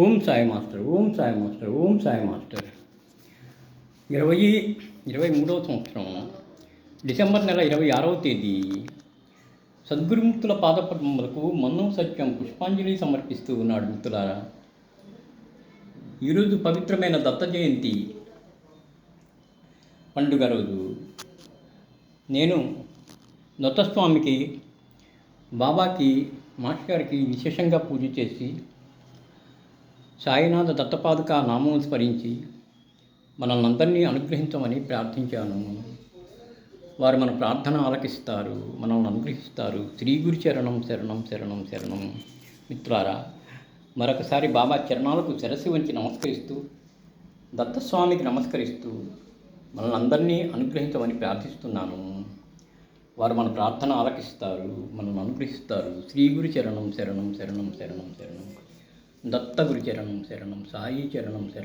Om Sai master Om Sai master Om Sai master. ఇరవై ఇరవై మూడవ సంవత్సరం డిసెంబర్ నెల ఇరవై ఆరవ తేదీ. సద్గురుముక్తుల పాదపద్మములకు మన్నం సత్యం పుష్పాంజలి సమర్పిస్తూ ఉన్నాడు మిత్రులారా ఈరోజు పవిత్రమైన దత్త జయంతి పండుగ రోజు. నేను దత్తస్వామికి బాబాకి మాస్టర్కి విశేషంగా పూజ చేసి సాయినాథ దత్తపాదుక నామం స్మరించి మనల్నందరినీ అనుగ్రహించమని ప్రార్థించాను. వారు మన ప్రార్థన ఆలకిస్తారు మనల్ని అనుగ్రహిస్తారు. శ్రీ గురు చరణం శరణం శరణం శరణం. మిత్రారా మరొకసారి బాబా చరణాలకు శిరసి వంచి నమస్కరిస్తూ దత్తస్వామికి నమస్కరిస్తూ మనల్ని అందరినీ అనుగ్రహించమని ప్రార్థిస్తున్నాను. వారు మన ప్రార్థన ఆలకిస్తారు మనల్ని అనుగ్రహిస్తారు. శ్రీ గురు చరణం శరణం శరణం శరణం శరణం. దత్త గురు చరణం శరణం సాయి చరణం శరణం.